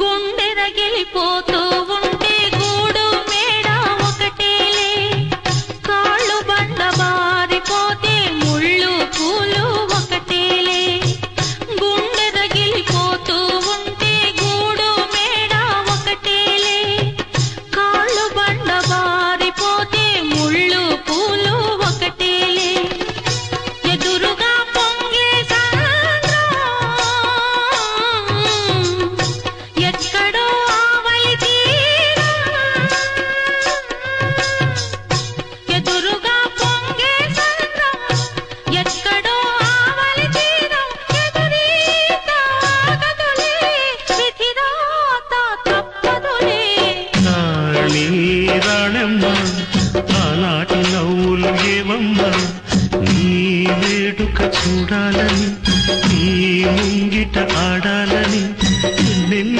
గుండె రగిలిపోతూ రాణి రాణమ్మ ఆనాటి నవ్వులు ఏమమ్మా? నీ వేడుక చూడాలని నీ ముంగిట ఆడాలని